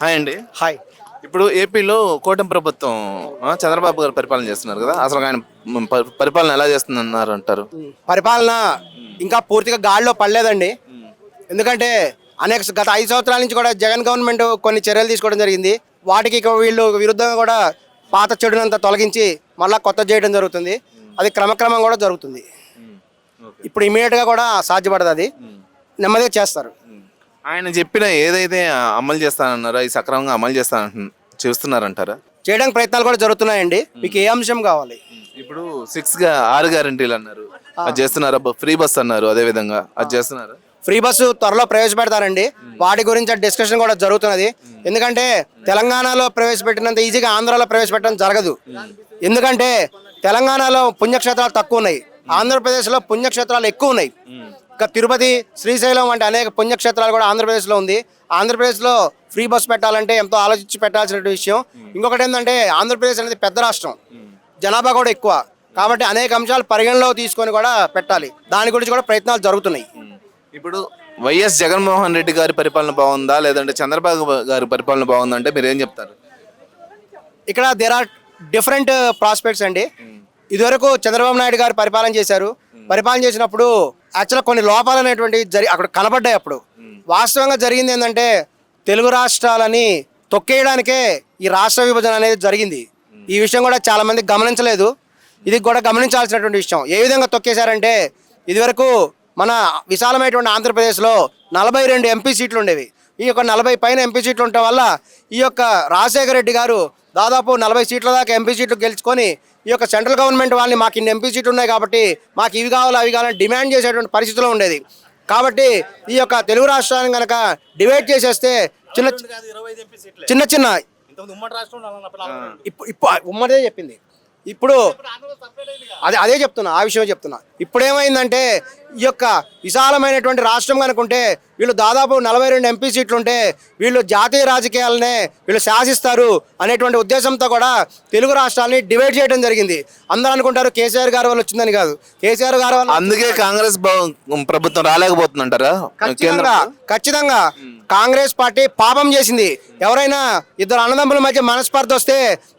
Hi అండి. Hi. ఇప్పుడు ఏపీలో కూటమి ప్రభుత్వం ఆ, చంద్రబాబు గారు పరిపాలన చేస్తున్నారు కదా అసలు ఆయన మ్, పరి- పరిపాలన ఎలా చేస్తున్నారు అంటారు? పరిపాలన ఇంకా పూర్తిగా గాడిలో పడలేదండి. ఎందుకంటే అనేక గత ఐదు సంవత్సరాల నుంచి కూడా జగన్ గవర్నమెంట్ కొన్ని చర్యలు తీసుకోవడం జరిగింది. వాటికి ఇక వీళ్ళు విరుద్ధంగా కూడా పాత చెడునంతా తొలగించి మళ్ళీ కొత్త చేయడం జరుగుతుంది. అది క్రమక్రమం కూడా జరుగుతుంది. ఇప్పుడు ఇమీడియట్గా కూడా సాధ్యపడదు అది. నెమ్మదిగా చేస్తారు. ఆయన చెప్పిన ఏదైతే అమలు చేస్తానన్నారో ఈ సక్రమంగా అమలు చేస్తానంటు చేస్తున్నారంటారా? చేయడానికి ప్రయత్నాలు కూడా జరుగుతున్నాయండి. మీకు ఏ అంశం కావాలి? ఇప్పుడు సిక్స్గా ఆరు గ్యారంటీలు అన్నారు. అది చేస్తున్నారా? ఫ్రీ బస్ అన్నారు అదే విధంగా. అది చేస్తున్నారా? ఫ్రీ బస్సు త్వరలో ప్రవేశపెడతారండి. వాటి గురించి డిస్కషన్ కూడా జరుగుతున్నది. ఎందుకంటే తెలంగాణలో ప్రవేశపెట్టినంత ఈజీగా ఆంధ్రాలో ప్రవేశపెట్టడం జరగదు. ఎందుకంటే తెలంగాణలో పుణ్యక్షేత్రాలు తక్కువ ఉన్నాయి. ఆంధ్రప్రదేశ్లో పుణ్యక్షేత్రాలు ఎక్కువ ఉన్నాయి. తిరుపతి శ్రీశైలం వంటి అనేక పుణ్యక్షేత్రాలు కూడా ఆంధ్రప్రదేశ్లో ఉంది. ఆంధ్రప్రదేశ్లో ఫ్రీ బస్ పెట్టాలంటే ఎంతో ఆలోచించి పెట్టాల్సిన విషయం. ఇంకొకటి ఏంటంటే ఆంధ్రప్రదేశ్ అనేది పెద్ద రాష్ట్రం. జనాభా కూడా ఎక్కువ. కాబట్టి అనేక అంశాలు పరిగణలో తీసుకొని కూడా పెట్టాలి. దాని గురించి కూడా ప్రయత్నాలు జరుగుతున్నాయి. ఇప్పుడు వైఎస్ జగన్మోహన్ రెడ్డి గారి పరిపాలన బాగుందా? లేదంటే చంద్రబాబు గారి పరిపాలన బాగుందా అంటే మీరు ఏం చెప్తారు? ఇక్కడ దేర్ ఆర్ డిఫరెంట్ ప్రాస్పెక్ట్స్ అండి. ఇదివరకు చంద్రబాబు నాయుడు గారు పరిపాలన చేశారు. పరిపాలన చేసినప్పుడు యాక్చువల్గా కొన్ని లోపాలు అనేటువంటి జరి అక్కడ కనబడ్డాయి అప్పుడు. వాస్తవంగా జరిగింది ఏంటంటే తెలుగు రాష్ట్రాలని తొక్కేయడానికే ఈ రాష్ట్ర విభజన అనేది జరిగింది. ఈ విషయం కూడా చాలా మంది గమనించలేదు. ఇది కూడా గమనించాల్సినటువంటి విషయం. ఏ విధంగా తొక్కేశారంటే ఇదివరకు మన విశాలమైనటువంటి ఆంధ్రప్రదేశ్లో నలభై రెండు ఎంపీ సీట్లు ఉండేవి. ఈ యొక్క నలభై పైన ఎంపీ సీట్లు ఉండటం వల్ల ఈ యొక్క రాజశేఖర రెడ్డి గారు దాదాపు నలభై సీట్ల దాకా ఎంపీ సీట్లు గెలుచుకొని ఈ యొక్క సెంట్రల్ గవర్నమెంట్ వాళ్ళని మాకు ఇన్ని ఎంపీ సీట్లు ఉన్నాయి కాబట్టి మాకు ఇవి కావాలి అవి కావాలని డిమాండ్ చేసేటువంటి పరిస్థితిలో ఉండేది. కాబట్టి ఈ యొక్క తెలుగు రాష్ట్రాన్ని కనుక డివైడ్ చేసేస్తే చిన్న చిన్న చిన్న ఇప్పుడు ఇప్పుడు ఉమ్మడే చెప్పింది ఇప్పుడు అదే అదే చెప్తున్నా ఆ విషయం చెప్తున్నా. ఇప్పుడు ఏమైందంటే ఈ యొక్క విశాలమైనటువంటి రాష్ట్రం కనుకుంటే వీళ్ళు దాదాపు నలభై రెండు ఎంపీ సీట్లు ఉంటే వీళ్ళు జాతీయ రాజకీయాలనే వీళ్ళు శాసిస్తారు అనేటువంటి ఉద్దేశంతో కూడా తెలుగు రాష్ట్రాలని డివైడ్ చేయడం జరిగింది. అందరూ అనుకుంటారు కేసీఆర్ గారి వల్ల వచ్చిందని కాదు. కేసీఆర్ గారి వల్ల అందుకే కాంగ్రెస్ ప్రభుత్వం రాలేకపోతుందంటారా? ఖచ్చితంగా ఖచ్చితంగా కాంగ్రెస్ పార్టీ పాపం చేసింది. ఎవరైనా ఇద్దరు అన్నదమ్ముల మధ్య మనస్పర్ధ వస్తే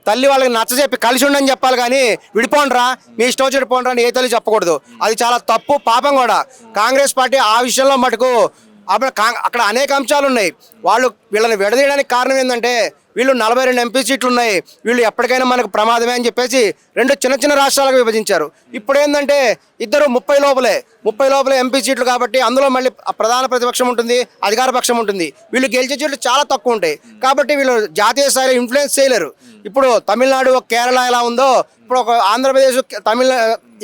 తల్లి వాళ్ళకి నచ్చజెప్పి కలిసి ఉండని చెప్పాలి కానీ విడిపోండ్రా మీ ఇష్టం వచ్చి విడిపోండ్రా అని ఏ తల్లి చెప్పకూడదు. అది చాలా తప్పు పాపం కూడా. కాంగ్రెస్ పార్టీ ఆ విషయంలో మటుకు అప్పుడు కా- అక్కడ అనేక అంశాలు ఉన్నాయి. వాళ్ళు వీళ్ళని విడదీయడానికి కారణం ఏంటంటే వీళ్ళు నలభై రెండు ఎంపీ సీట్లు ఉన్నాయి. వీళ్ళు ఎప్పటికైనా మనకు ప్రమాదమే అని చెప్పేసి రెండు చిన్న చిన్న రాష్ట్రాలకు విభజించారు. ఇప్పుడు ఏంటంటే ఇద్దరు ముప్పై లోపలే. ముప్పై లోపలే ఎంపీ సీట్లు కాబట్టి అందులో మళ్ళీ ప్రధాన ప్రతిపక్షం ఉంటుంది అధికార పక్షం ఉంటుంది. వీళ్ళు గెలిచే సీట్లు చాలా తక్కువ ఉంటాయి. కాబట్టి వీళ్ళు జాతీయ స్థాయిలో ఇన్ఫ్లుయెన్స్ చేయలేరు. ఇప్పుడు తమిళనాడు ఒక కేరళ ఎలా ఉందో ఇప్పుడు ఒక ఆంధ్రప్రదేశ్ తమిళ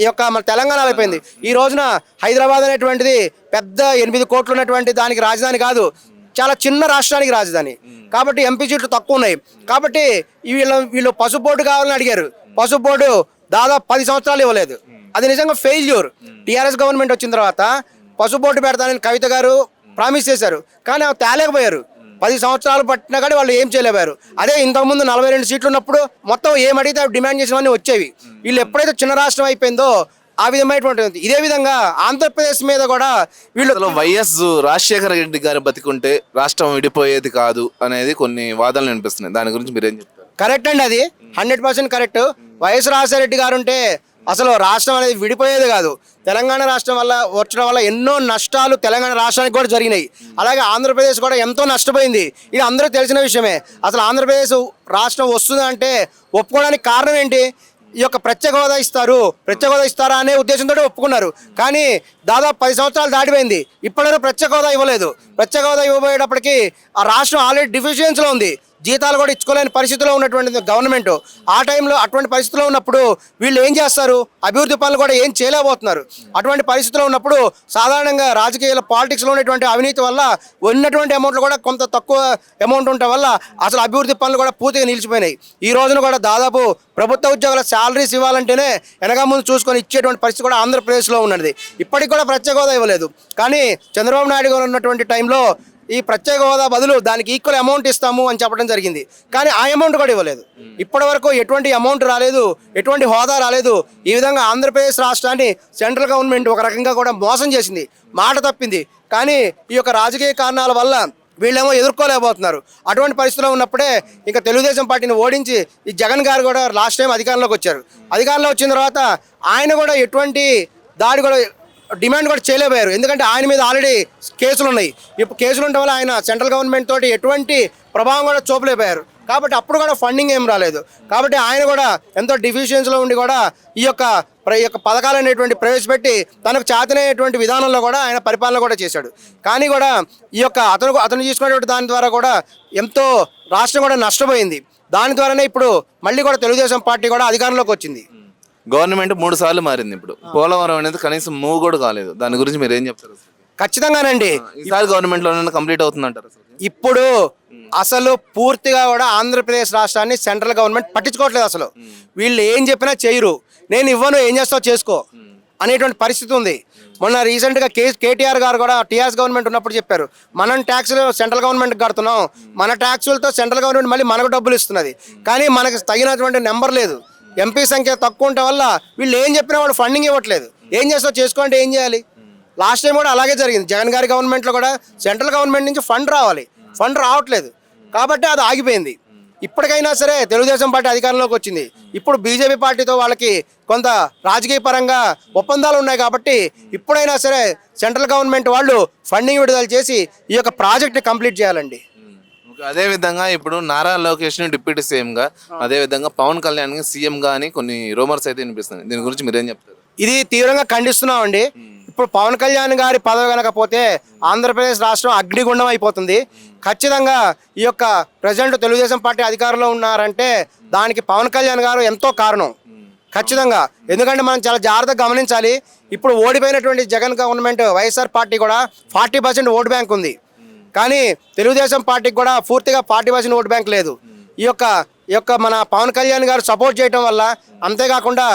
ఈ యొక్క మన తెలంగాణ అయిపోయింది. ఈ రోజున హైదరాబాద్ అనేటువంటిది పెద్ద ఎనిమిది కోట్లు ఉన్నటువంటి దానికి రాజధాని కాదు. చాలా చిన్న రాష్ట్రానికి రాజధాని. కాబట్టి ఎంపీ సీట్లు తక్కువ ఉన్నాయి. కాబట్టి వీళ్ళు వీళ్ళు పసుపు బోర్డు కావాలని అడిగారు. పసుపు బోర్డు దాదాపు పది సంవత్సరాలు ఇవ్వలేదు. అది నిజంగా ఫెయిల్యూర్ టీఆర్ఎస్ గవర్నమెంట్ వచ్చిన తర్వాత పసుపు బోర్డు పెడతానని కవిత గారు ప్రామిస్ చేశారు. కానీ తేలేకపోయారు. పది సంవత్సరాలు పట్టినా కానీ వాళ్ళు ఏం చేయలేపారు అదే ఇంతకుముందు నలభై రెండు సీట్లు ఉన్నప్పుడు మొత్తం ఏం అడిగితే అవి డిమాండ్ చేసినవన్నీ వచ్చేవి. వీళ్ళు ఎప్పుడైతే చిన్న రాష్ట్రం అయిపోయిందో ఆ విధమైనటువంటి ఇదే విధంగా ఆంధ్రప్రదేశ్ మీద కూడా వీళ్ళు వైఎస్ రాజశేఖర రెడ్డి గారు బతికుంటే రాష్ట్రం విడిపోయేది కాదు అనేది కొన్ని వాదనలు వినిపిస్తున్నాయి. దాని గురించి మీరేం చెప్తారు? కరెక్ట్ అండి అది. Hundred percent correct. YS Rajasekhara Reddy గారు ఉంటే అసలు రాష్ట్రం అనేది విడిపోయేది కాదు. తెలంగాణ రాష్ట్రం వల్ల వచ్చడం వల్ల ఎన్నో నష్టాలు తెలంగాణ రాష్ట్రానికి కూడా జరిగినాయి. అలాగే ఆంధ్రప్రదేశ్ కూడా ఎంతో నష్టపోయింది. ఇది అందరూ తెలిసిన విషయమే. అసలు ఆంధ్రప్రదేశ్ రాష్ట్రం వస్తుందంటే ఒప్పుకోవడానికి కారణం ఏంటి? ఈ యొక్క ప్రత్యేక హోదా ఇస్తారు. ప్రత్యేక హోదా ఇస్తారా అనే ఉద్దేశంతో ఒప్పుకున్నారు. కానీ దాదాపు పది సంవత్సరాలు దాటిపోయింది. ఇప్పటివరకు ప్రత్యేక హోదా ఇవ్వలేదు. ప్రత్యేక హోదా ఇవ్వబోయేటప్పటికి ఆ రాష్ట్రం ఆల్రెడీ డిఫిషియన్స్లో ఉంది. జీతాలు కూడా ఇచ్చుకోలేని పరిస్థితిలో ఉన్నటువంటి గవర్నమెంట్. ఆ టైంలో అటువంటి పరిస్థితిలో ఉన్నప్పుడు వీళ్ళు ఏం చేస్తారు? అభివృద్ధి పనులు కూడా ఏం చేయలేకపోతున్నారు. అటువంటి పరిస్థితిలో ఉన్నప్పుడు సాధారణంగా రాజకీయాల పాలిటిక్స్లో ఉన్నటువంటి అవినీతి వల్ల ఉన్నటువంటి అమౌంట్లు కూడా కొంత తక్కువ అమౌంట్ ఉండటం వల్ల అసలు అభివృద్ధి పనులు కూడా పూర్తిగా నిలిచిపోయినాయి. ఈ రోజున కూడా దాదాపు ప్రభుత్వ ఉద్యోగుల శాలరీస్ ఇవ్వాలంటేనే వెనక ముందు చూసుకొని ఇచ్చేటువంటి పరిస్థితి కూడా ఆంధ్రప్రదేశ్లో ఉన్నది. ఇప్పటికి కూడా ప్రత్యేక హోదా ఇవ్వలేదు. కానీ చంద్రబాబు నాయుడు గారు ఉన్నటువంటి టైంలో ఈ ప్రత్యేక హోదా బదులు దానికి ఈక్వల్ అమౌంట్ ఇస్తాము అని చెప్పడం జరిగింది. కానీ ఆ అమౌంట్ కూడా ఇవ్వలేదు. ఇప్పటి వరకు ఎటువంటి అమౌంట్ రాలేదు ఎటువంటి హోదా రాలేదు. ఈ విధంగా ఆంధ్రప్రదేశ్ రాష్ట్రాన్ని సెంట్రల్ గవర్నమెంట్ ఒక రకంగా కూడా మోసం చేసింది మాట తప్పింది. కానీ ఈ యొక్క రాజకీయ కారణాల వల్ల వీళ్ళేమో ఎదుర్కోలేకపోతున్నారు. అటువంటి పరిస్థితిలో ఉన్నప్పుడే ఇంకా తెలుగుదేశం పార్టీని ఓడించి ఈ జగన్ గారు కూడా లాస్ట్ టైం అధికారంలోకి వచ్చారు. అధికారంలో వచ్చిన తర్వాత ఆయన కూడా ఎటువంటి దాడి కూడా డిమాండ్ కూడా చేయలేకపోయారు. ఎందుకంటే ఆయన మీద ఆల్రెడీ కేసులు ఉన్నాయి. ఇప్పుడు కేసులు ఉండడం వల్ల ఆయన సెంట్రల్ గవర్నమెంట్ తోటి ఎటువంటి ప్రభావం కూడా చూపలేకపోయారు. కాబట్టి అప్పుడు కూడా ఫండింగ్ ఏం రాలేదు. కాబట్టి ఆయన కూడా ఎంతో డిఫిషియన్స్లో ఉండి కూడా ఈ యొక్క ప్ర- ఈ యొక్క పథకాలు అనేటువంటి ప్రవేశపెట్టి తనకు చేతనయ్యేటువంటి విధానంలో కూడా ఆయన పరిపాలన కూడా చేశాడు. కానీ కూడా ఈ యొక్క అతను అతను తీసుకున్నటువంటి దాని ద్వారా కూడా ఎంతో రాష్ట్రం కూడా నష్టపోయింది. దాని ద్వారానే ఇప్పుడు మళ్ళీ కూడా తెలుగుదేశం పార్టీ కూడా అధికారంలోకి వచ్చింది. గవర్నమెంట్ మూడు సార్లు మారింది ఇప్పుడు. పోలవరం అనేది కనీసం మూవ్ కూడా కాలేదు. దాని గురించి మీరు ఏం చెప్తారు? ఖచ్చితంగానండి. ఈసారి గవర్నమెంట్లోనే కంప్లీట్ అసలు. ఇప్పుడు అసలు పూర్తిగా కూడా ఆంధ్రప్రదేశ్ రాష్ట్రాన్ని సెంట్రల్ గవర్నమెంట్ పట్టించుకోవట్లేదు అసలు. వీళ్ళు ఏం చెప్పినా చేయరు. నేను ఇవ్వను ఏం చేస్తావు చేసుకో అనేటువంటి పరిస్థితి ఉంది. మొన్న రీసెంట్గా కే కేటీఆర్ గారు కూడా టీఆర్ఎస్ గవర్నమెంట్ ఉన్నప్పుడు చెప్పారు మనం ట్యాక్స్లు సెంట్రల్ గవర్నమెంట్ కడుతున్నాం. మన ట్యాక్సులతో సెంట్రల్ గవర్నమెంట్ మళ్ళీ మనకు డబ్బులు ఇస్తున్నది. కానీ మనకు తగినటువంటి నెంబర్ లేదు. ఎంపీ సంఖ్య తక్కువ ఉండటం వల్ల వీళ్ళు ఏం చెప్పినా వాళ్ళు ఫండింగ్ ఇవ్వట్లేదు. ఏం చేస్తావు చేసుకోండి ఏం చేయాలి? లాస్ట్ టైం కూడా అలాగే జరిగింది. జగన్ గారి గవర్నమెంట్లో కూడా సెంట్రల్ గవర్నమెంట్ నుంచి ఫండ్ రావాలి. ఫండ్ రావట్లేదు. కాబట్టి అది ఆగిపోయింది. ఇప్పటికైనా సరే తెలుగుదేశం పార్టీ అధికారంలోకి వచ్చింది. ఇప్పుడు బీజేపీ పార్టీతో వాళ్ళకి కొంత రాజకీయ పరంగా ఒప్పందాలు ఉన్నాయి కాబట్టి ఇప్పుడైనా సరే సెంట్రల్ గవర్నమెంట్ వాళ్ళు ఫండింగ్ విడుదల చేసి ఈ యొక్క ప్రాజెక్ట్ని కంప్లీట్ చేయాలండి. అదే విధంగా ఇప్పుడు నారా లోకేష్ని డిప్యూటీ సీఎం గా అదే విధంగా పవన్ కళ్యాణ్ సీఎం గా అని కొన్ని రూమర్స్ అయితే వినిపిస్తున్నాయి. దీని గురించి మీరేం చెప్తారు? ఇది తీవ్రంగా ఖండిస్తున్నామండి. ఇప్పుడు పవన్ కళ్యాణ్ గారి పదవి కనుకపోతే ఆంధ్రప్రదేశ్ రాష్ట్రం అగ్నిగుండం అయిపోతుంది. ఖచ్చితంగా ఈ యొక్క ప్రజెంట్ తెలుగుదేశం పార్టీ అధికారంలో ఉన్నారంటే దానికి పవన్ కళ్యాణ్ గారు ఎంతో కారణం. ఖచ్చితంగా. ఎందుకంటే మనం చాలా జాగ్రత్తగా గమనించాలి. ఇప్పుడు ఓడిపోయినటువంటి జగన్ గవర్నమెంట్ వైఎస్ఆర్ పార్టీ కూడా ఫార్టీ పర్సెంట్ ఓటు బ్యాంక్ ఉంది. కానీ తెలుగుదేశం పార్టీకి కూడా పూర్తిగా పార్టీ పర్సెంట్ ఓటు బ్యాంక్ లేదు. ఈ యొక్క ఈ యొక్క మన పవన్ కళ్యాణ్ గారు సపోర్ట్ చేయడం వల్ల అంతేకాకుండా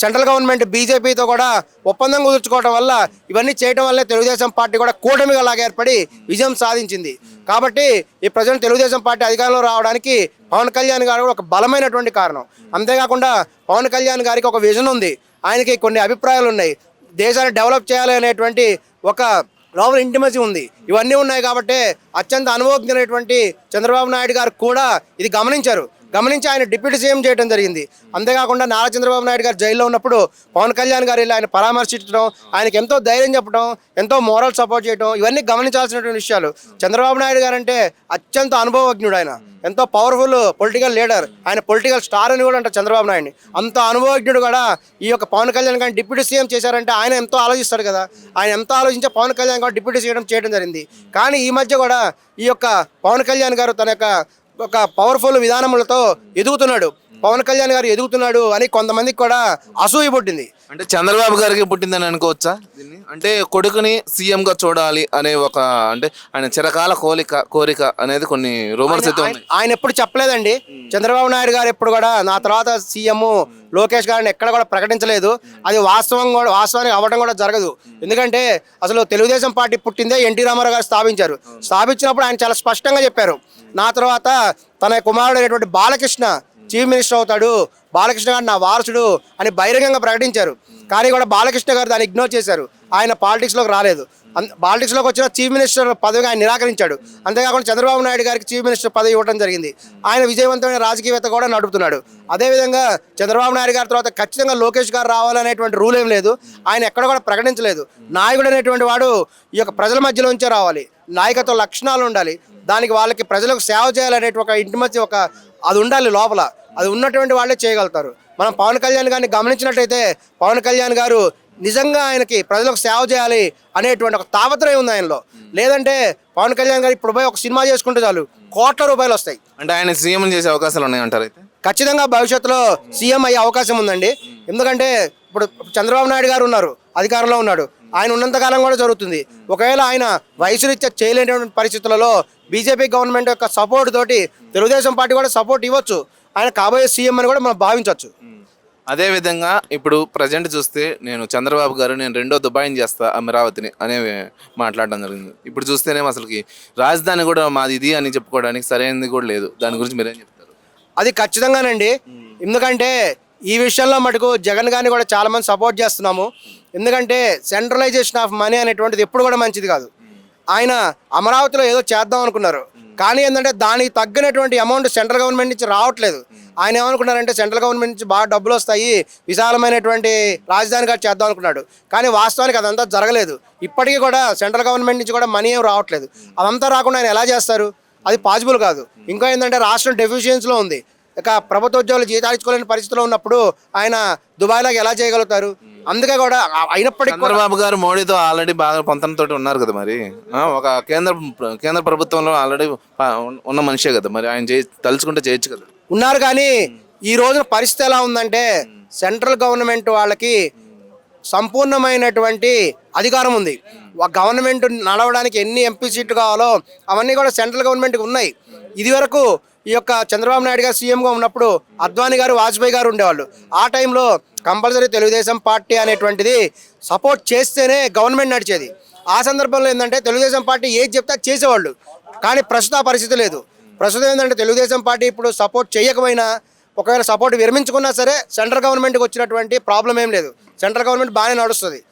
సెంట్రల్ గవర్నమెంట్ బీజేపీతో కూడా ఒప్పందం కుదుర్చుకోవడం వల్ల ఇవన్నీ చేయడం వల్లే తెలుగుదేశం పార్టీ కూడా కూటమిగా లాగా ఏర్పడి విజయం సాధించింది. కాబట్టి ఈ ప్రజెంట్ తెలుగుదేశం పార్టీ అధికారంలో రావడానికి పవన్ కళ్యాణ్ గారు కూడా ఒక బలమైనటువంటి కారణం. అంతేకాకుండా పవన్ కళ్యాణ్ గారికి ఒక విజన్ ఉంది. ఆయనకి కొన్ని అభిప్రాయాలు ఉన్నాయి. దేశాన్ని డెవలప్ చేయాలి అనేటువంటి ఒక లోపల ఇంటిమసీ ఉంది. ఇవన్నీ ఉన్నాయి కాబట్టి అత్యంత అనుభవజ్ఞులైనటువంటి చంద్రబాబు నాయుడు గారు కూడా ఇది గమనించారు. గమనించి ఆయన డిప్యూటీ సీఎం చేయడం జరిగింది. అంతేకాకుండా నారా చంద్రబాబు నాయుడు గారు జైల్లో ఉన్నప్పుడు పవన్ కళ్యాణ్ గారు వెళ్ళి ఆయన పరామర్శించడం ఆయనకి ఎంతో ధైర్యం చెప్పడం ఎంతో మోరల్ సపోర్ట్ చేయడం ఇవన్నీ గమనించాల్సినటువంటి విషయాలు. చంద్రబాబు నాయుడు గారు అంటే అత్యంత అనుభవజ్ఞుడు ఆయన. ఎంతో పవర్ఫుల్ పొలిటికల్ లీడర్ ఆయన పొలిటికల్ స్టార్ అని కూడా అంటారు చంద్రబాబు నాయుడిని. అంత అనుభవజ్ఞుడు కూడా ఈ యొక్క పవన్ కళ్యాణ్ గారిని డిప్యూటీ సీఎం చేశారంటే ఆయన ఎంతో ఆలోచిస్తాడు కదా. ఆయన ఎంతో ఆలోచించే పవన్ కళ్యాణ్ గారు డిప్యూటీ సీఎం చేయడం జరిగింది. కానీ ఈ మధ్య కూడా ఈ యొక్క పవన్ కళ్యాణ్ గారు తన యొక్క ఒక పవర్ఫుల్ విధానములతో ఎదుగుతున్నాడు. పవన్ కళ్యాణ్ గారు ఎదుగుతున్నాడు అని కొంతమందికి కూడా అసూయ పుట్టింది. అంటే చంద్రబాబు గారికి పుట్టిందని అనుకోవచ్చా అంటే కొడుకుని సీఎం గా చూడాలి అనే ఒక అంటే ఆయన చిరకాల కోరిక కోరిక అనేది కొన్ని రూమర్స్ అయితే ఉన్నాయి. ఆయన ఎప్పుడు చెప్పలేదండి. చంద్రబాబు నాయుడు గారు ఎప్పుడు కూడా నా తర్వాత సీఎం లోకేష్ గారిని ఎక్కడ కూడా ప్రకటించలేదు. అది వాస్తవం కూడా వాస్తవానికి అవ్వడం కూడా జరగదు. ఎందుకంటే అసలు తెలుగుదేశం పార్టీ పుట్టిందే ఎన్టీ రామారావు గారు స్థాపించారు. స్థాపించినప్పుడు ఆయన చాలా స్పష్టంగా చెప్పారు. నా తర్వాత తన కుమారుడు అయినటువంటి బాలకృష్ణ చీఫ్ మినిస్టర్ అవుతాడు బాలకృష్ణ గారు నా వారసుడు అని బహిరంగంగా ప్రకటించారు. కానీ కూడా బాలకృష్ణ గారు దాన్ని ఇగ్నోర్ చేశారు. ఆయన పాలిటిక్స్లోకి రాలేదు. పాలిటిక్స్లోకి వచ్చిన చీఫ్ మినిస్టర్ పదవి ఆయన నిరాకరించాడు. అంతేకాకుండా చంద్రబాబు నాయుడు గారికి చీఫ్ మినిస్టర్ పదవి ఇవ్వడం జరిగింది. ఆయన విజయవంతమైన రాజకీయవేత్త కూడా నడుపుతున్నాడు. అదేవిధంగా చంద్రబాబు నాయుడు గారి తర్వాత ఖచ్చితంగా లోకేష్ గారు రావాలనేటువంటి రూల్ ఏం లేదు. ఆయన ఎక్కడ కూడా ప్రకటించలేదు. నాయకుడు అనేటువంటి వాడు ఈ యొక్క ప్రజల మధ్యలోంచే రావాలి. నాయకత్వ లక్షణాలు ఉండాలి. దానికి వాళ్ళకి ప్రజలకు సేవ చేయాలనేటువంటి ఒక ఇంటిమతి ఒక అది ఉండాలి లోపల. అది ఉన్నటువంటి వాళ్ళే చేయగలుగుతారు. మనం పవన్ కళ్యాణ్ గారిని గమనించినట్టయితే పవన్ కళ్యాణ్ గారు నిజంగా ఆయనకి ప్రజలకు సేవ చేయాలి అనేటువంటి ఒక తాపత్రయం ఉంది ఆయనలో. లేదంటే పవన్ కళ్యాణ్ గారు ఇప్పుడు పోయి ఒక సినిమా చేసుకుంటే చాలు కోట్ల రూపాయలు వస్తాయి. అంటే ఆయన సీఎం చేసే అవకాశాలు ఉన్నాయంటారు అయితే? ఖచ్చితంగా భవిష్యత్తులో సీఎం అయ్యే అవకాశం ఉందండి. ఎందుకంటే ఇప్పుడు చంద్రబాబు నాయుడు గారు ఉన్నారు అధికారంలో ఉన్నాడు. ఆయన ఉన్నంతకాలం కూడా జరుగుతుంది. ఒకవేళ ఆయన వయసు రీత్యా చేయలేనటువంటి పరిస్థితులలో బీజేపీ గవర్నమెంట్ యొక్క సపోర్ట్ తోటి తెలుగుదేశం పార్టీ కూడా సపోర్ట్ ఇవ్వచ్చు. ఆయన కాబోయే సీఎం అని కూడా మనం భావించవచ్చు. అదే విధంగా ఇప్పుడు ప్రజెంట్ చూస్తే నేను చంద్రబాబు గారు నేను రెండో దుబాయ్ని చేస్తా అమరావతిని అనే మాట్లాడడం జరిగింది. ఇప్పుడు చూస్తేనేమో అసలుకి రాజధాని కూడా మాది ఇది అని చెప్పుకోవడానికి సరైనది కూడా లేదు. దాని గురించి మీరేం చెప్తారు? అది ఖచ్చితంగానండి. ఎందుకంటే ఈ విషయంలో మటుకు జగన్ గారిని కూడా చాలామంది సపోర్ట్ చేస్తున్నాము. ఎందుకంటే సెంట్రలైజేషన్ ఆఫ్ మనీ అనేటువంటిది ఎప్పుడు కూడా మంచిది కాదు. ఆయన అమరావతిలో ఏదో చేద్దాం అనుకున్నారు. కానీ ఏంటంటే దానికి తగ్గినటువంటి అమౌంట్ సెంట్రల్ గవర్నమెంట్ నుంచి రావట్లేదు. ఆయన ఏమనుకున్నారంటే సెంట్రల్ గవర్నమెంట్ నుంచి బాగా డబ్బులు వస్తాయి విశాలమైనటువంటి రాజధానిగా చేద్దాం అనుకున్నాడు. కానీ వాస్తవానికి అదంతా జరగలేదు. ఇప్పటికీ కూడా సెంట్రల్ గవర్నమెంట్ నుంచి కూడా మనీ ఏం రావట్లేదు. అదంతా రాకుండా ఆయన ఎలా చేస్తారు? అది పాసిబుల్ కాదు. ఇంకా ఏంటంటే రాష్ట్రం డెఫిషియన్స్లో ఉంది. ఇక ప్రభుత్వ ఉద్యోగులు జీతాలు ఇచ్చుకోలేని పరిస్థితిలో ఉన్నప్పుడు ఆయన దుబాయ్లోకి ఎలా చేయగలుగుతారు? అందుకే కూడా అయినప్పటికీ చంద్రబాబు గారు మోడీతో ఆల్రెడీ బాగా పొంతనతో ఉన్నారు కదా మరి. ఒక కేంద్ర కేంద్ర ప్రభుత్వంలో ఆల్రెడీ ఉన్న మనిషే కదా మరి. ఆయన చేయ తలుచుకుంటే చేయొచ్చు కదా. ఉన్నారు కానీ ఈ రోజున పరిస్థితి ఎలా ఉందంటే సెంట్రల్ గవర్నమెంట్ వాళ్ళకి సంపూర్ణమైనటువంటి అధికారం ఉంది. గవర్నమెంట్ నడవడానికి ఎన్ని ఎంపీ సీట్లు కావాలో అవన్నీ కూడా సెంట్రల్ గవర్నమెంట్కి ఉన్నాయి. ఇది వరకు ఈ యొక్క చంద్రబాబు నాయుడు గారు సీఎంగా ఉన్నప్పుడు అద్వానీ గారు వాజ్పేయి గారు ఉండేవాళ్ళు. ఆ టైంలో కంపల్సరీ తెలుగుదేశం పార్టీ అనేటువంటిది సపోర్ట్ చేస్తేనే గవర్నమెంట్ నడిచేది. ఆ సందర్భంలో ఏంటంటే తెలుగుదేశం పార్టీ ఏది చెప్తే చేసేవాళ్ళు. కానీ ప్రస్తుత పరిస్థితి లేదు. ప్రస్తుతం ఏంటంటే తెలుగుదేశం పార్టీ ఇప్పుడు సపోర్ట్ చేయకపోయినా ఒకవేళ సపోర్ట్ విరమించుకున్నా సరే సెంట్రల్ గవర్నమెంట్కి వచ్చినటువంటి ప్రాబ్లం ఏం లేదు. సెంట్రల్ గవర్నమెంట్ బాగానే నడుస్తుంది.